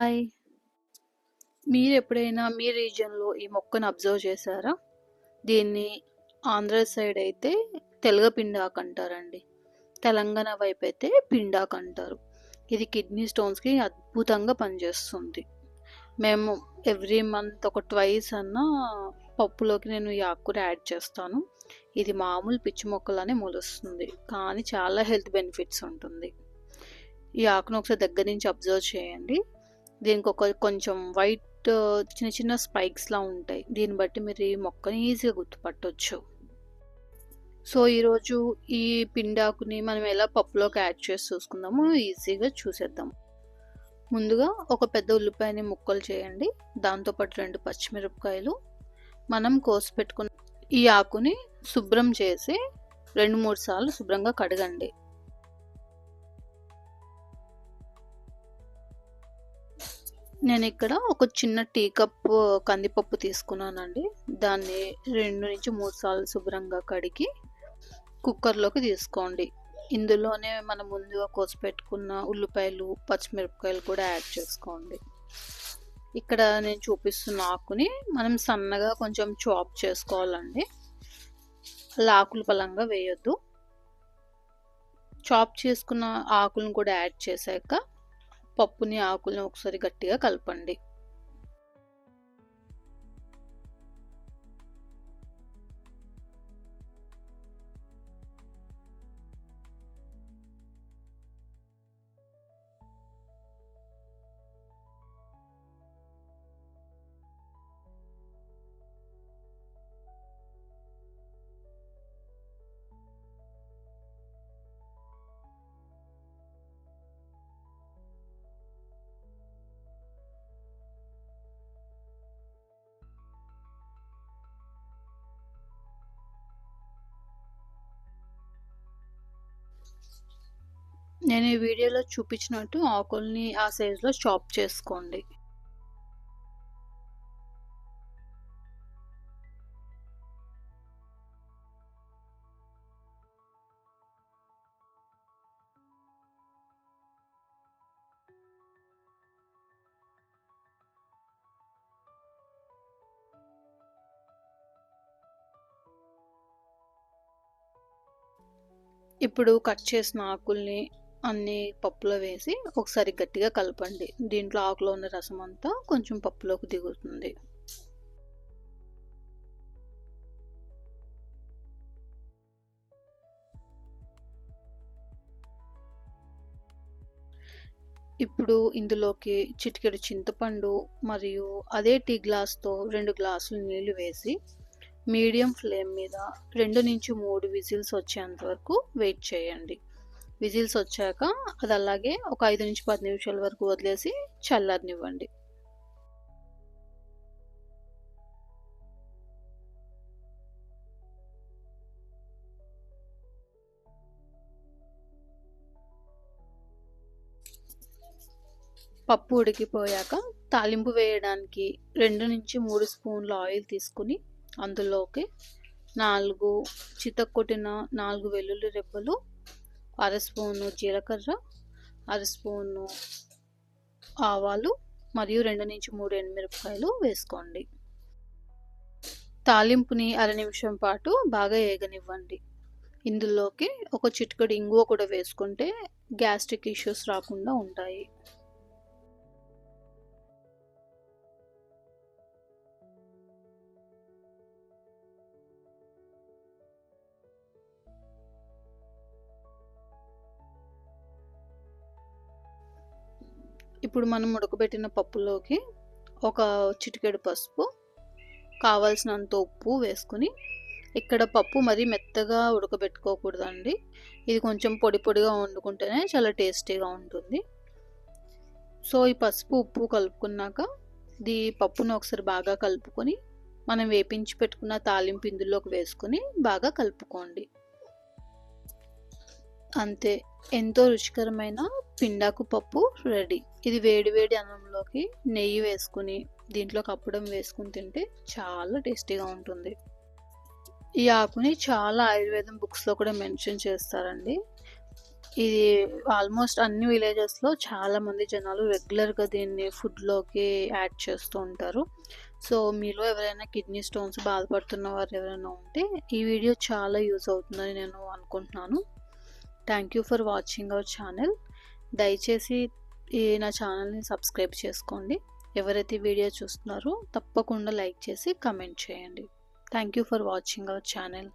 Hi. మీరెప్పుడైనా మీ రీజియన్‌లో ఈ మొక్కను అబ్జర్వ్ చేశారా? దీన్ని ఆంధ్ర సైడ్ అయితే తెలగపిండాకు అంటారండి. తెలంగాణ వైపయితే పిండాకు అంటారు. ఇది కిడ్నీ స్టోన్స్‌కి అద్భుతంగా పనిచేస్తుంది. మేము ఎవ్రీ మంత్ ఒక ట్వైస్ అన్నా పప్పులోకి నేను ఈ ఆకుకూర యాడ్ చేస్తాను. ఇది మామూలు పిచ్చి మొక్కలానే మొలుస్తుంది. కానీ చాలా హెల్త్ బెనిఫిట్స్ ఉంటుంది. ఈ ఆకును ఒకసారి దగ్గర నుంచి అబ్జర్వ్ చేయండి. దీనికి ఒక కొంచెం వైట్ చిన్న చిన్న స్పైక్స్‌లా ఉంటాయి. దీన్ని బట్టి మీరు ఈ మొక్కని ఈజీగా గుర్తుపట్టొచ్చు. సో, ఈరోజు ఈ పిండాకుని మనం ఎలా పప్పులోకి యాడ్ చేసి చూసుకుందామో ఈజీగా చూసేద్దాం. ముందుగా ఒక పెద్ద ఉల్లిపాయని ముక్కలు చేయండి. దాంతో పాటు 2 పచ్చిమిరపకాయలు, మనం కోసి పెట్టుకున్న ఈ ఆకుని శుభ్రం చేసి 2, 3 సార్లు శుభ్రంగా కడగండి. నేను ఇక్కడ ఒక చిన్న టీ కప్ కందిపప్పు తీసుకున్నానండి. దాన్ని 2-3 సార్లు శుభ్రంగా కడిగి కుక్కర్‌లోకి తీసుకోండి. ఇందులోనే మనం ముందుగా కోసి పెట్టుకున్న ఉల్లిపాయలు, పచ్చిమిరపకాయలు కూడా యాడ్ చేసుకోండి. ఇక్కడ నేను చూపిస్తున్న ఆకుని మనం సన్నగా కొంచెం చాప్ చేసుకోవాలండి. అలా ఆకులు పలంగా వేయొద్దు. చాప్ చేసుకున్న ఆకులను కూడా యాడ్ చేశాక పప్పుని, ఆకుల్ని ఒకసారి గట్టిగా కలపండి. నేను ఈ వీడియోలో చూపించినట్టు ఆకుల్ని ఆ సైజులో చాప్ చేసుకోండి. ఇప్పుడు కట్ చేసిన ఆకుల్ని అన్నీ పప్పులో వేసి ఒకసారి గట్టిగా కలపండి. దీంట్లో ఆకులో ఉన్న రసం అంతా కొంచెం పప్పులోకి దిగుతుంది. ఇప్పుడు ఇందులోకి చిటికెడు చింతపండు మరియు అదే టీ గ్లాస్‌తో రెండు గ్లాసులు నీళ్ళు వేసి మీడియం ఫ్లేమ్ మీద 2-3 విజిల్స్ వచ్చేంత వరకు వెయిట్ చేయండి. విజిల్స్ వచ్చాక అది అలాగే ఒక 5-10 నిమిషాల వరకు వదిలేసి చల్లారనివ్వండి. పప్పు ఉడికిపోయాక తాలింపు వేయడానికి 2-3 స్పూన్ల ఆయిల్ తీసుకొని అందులోకి నాలుగు చితక్కొట్టిన నాలుగు వెల్లుల్లి రెబ్బలు, అర స్పూను జీలకర్ర, అర స్పూను ఆవాలు మరియు 2-3 ఎండుమిరపకాయలు వేసుకోండి. తాలింపుని అర నిమిషం పాటు బాగా ఏగనివ్వండి. ఇందులోకి ఒక చిటికెడు ఇంగువ కూడా వేసుకుంటే గ్యాస్ట్రిక్ ఇష్యూస్ రాకుండా ఉంటాయి. ఇప్పుడు మనం ఉడకబెట్టిన పప్పులోకి ఒక చిటికెడు పసుపు, కావాల్సినంత ఉప్పు వేసుకొని ఇక్కడ పప్పు మరీ మెత్తగా ఉడకబెట్టుకోకూడదండి. ఇది కొంచెం పొడి పొడిగా వండుకుంటేనే చాలా టేస్టీగా ఉంటుంది. సో, ఈ పసుపు, ఉప్పు కలుపుకున్నాక ఇది పప్పును ఒకసారి బాగా కలుపుకొని మనం వేపించి పెట్టుకున్న తాలింపు ఇందులోకి వేసుకొని బాగా కలుపుకోండి. అంతే ఎంతో రుచికరమైన పిండాకు పప్పు రెడీ. ఇది వేడి వేడి అన్నంలోకి నెయ్యి వేసుకొని దీంట్లో కప్పడం వేసుకొని తింటే చాలా టేస్టీగా ఉంటుంది. ఈ ఆకుని చాలా ఆయుర్వేదం బుక్స్‌లో కూడా మెన్షన్ చేస్తారండి. ఇది ఆల్మోస్ట్ అన్ని విలేజెస్లో చాలామంది జనాలు రెగ్యులర్గా దీన్ని ఫుడ్లోకి యాడ్ చేస్తూ ఉంటారు సో మీలో ఎవరైనా కిడ్నీ స్టోన్స్ బాధపడుతున్న వారు ఎవరైనా ఉంటే ఈ వీడియో చాలా యూజ్ అవుతుందని నేను అనుకుంటున్నాను thank you for watching our channel దయచేసి ఈ నా ఛానల్ని సబ్స్క్రైబ్ చేసుకోండి. ఎవరైతే వీడియో చూస్తున్నారో తప్పకుండా లైక్ చేసి కమెంట్ చేయండి. Thank you for watching our channel